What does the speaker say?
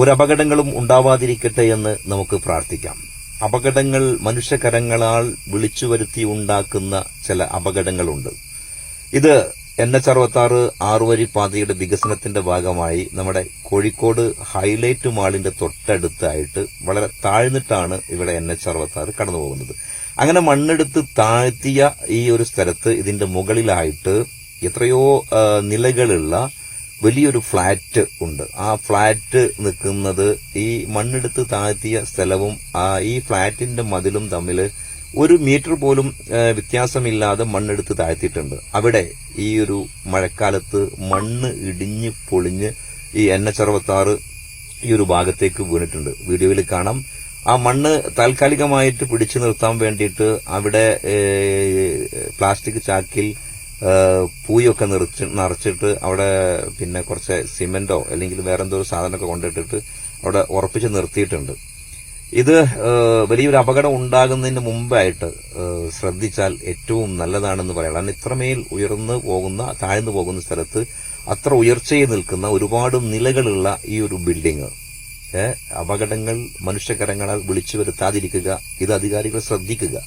ഒരു അപകടങ്ങളും ഉണ്ടാവാതിരിക്കട്ടെ എന്ന് നമുക്ക് പ്രാർത്ഥിക്കാം. അപകടങ്ങൾ മനുഷ്യകരങ്ങളാൽ വിളിച്ചു വരുത്തി ഉണ്ടാക്കുന്ന ചില അപകടങ്ങളുണ്ട്. ഇത് എൻ എച്ച് അറുപത്താറ് ആറുവരി പാതയുടെ വികസനത്തിന്റെ ഭാഗമായി നമ്മുടെ കോഴിക്കോട് ഹൈലൈറ്റ് മാളിന്റെ തൊട്ടടുത്തായിട്ട് വളരെ താഴ്ന്നിട്ടാണ് ഇവിടെ എൻ എച്ച് അറുപത്താറ് കടന്നു പോകുന്നത് അങ്ങനെ മണ്ണെടുത്ത് താഴ്ത്തിയ ഈ ഒരു സ്ഥലത്ത് ഇതിന്റെ മുകളിലായിട്ട് എത്രയോ നിലകളുള്ള വലിയൊരു ഫ്ലാറ്റ് ഉണ്ട്. ആ ഫ്ലാറ്റ് നിൽക്കുന്നത് ഈ മണ്ണെടുത്ത് താഴ്ത്തിയ സ്ഥലവും ആ ഈ ഫ്ലാറ്റിന്റെ മതിലും തമ്മിൽ ഒരു മീറ്റർ പോലും വ്യത്യാസമില്ലാതെ മണ്ണെടുത്ത് താഴ്ത്തിയിട്ടുണ്ട്. അവിടെ ഈ ഒരു മഴക്കാലത്ത് മണ്ണ് ഇടിഞ്ഞ് പൊളിഞ്ഞ് ഈ എൻ എച്ച് അറുപത്താറ് ഈ ഒരു ഭാഗത്തേക്ക് വീണിട്ടുണ്ട്. വീഡിയോയിൽ കാണാം. ആ മണ്ണ് താൽക്കാലികമായിട്ട് പിടിച്ചു നിർത്താൻ വേണ്ടിയിട്ട് അവിടെ പ്ലാസ്റ്റിക് ചാക്കിൽ പൂയൊക്കെ നിറച്ച് നിറച്ചിട്ട് അവിടെ പിന്നെ കുറച്ച് സിമെന്റോ അല്ലെങ്കിൽ വേറെ എന്തോ സാധനമൊക്കെ കൊണ്ടിട്ടിട്ട് അവിടെ ഉറപ്പിച്ച് നിർത്തിയിട്ടുണ്ട്. ഇത് വലിയൊരു അപകടം ഉണ്ടാകുന്നതിന് മുമ്പായിട്ട് ശ്രദ്ധിച്ചാൽ ഏറ്റവും നല്ലതാണെന്ന് പറയാം. കാരണം ഇത്രമേൽ ഉയർന്നു പോകുന്ന താഴ്ന്നു പോകുന്ന സ്ഥലത്ത് അത്ര ഉയർച്ചയിൽ നിൽക്കുന്ന ഒരുപാട് നിലകളുള്ള ഈ ഒരു ബിൽഡിങ്. അപകടങ്ങൾ മനുഷ്യകരങ്ങളാൽ വിളിച്ചു വരുത്താതിരിക്കുക ഇത് അധികാരികൾ ശ്രദ്ധിക്കുക.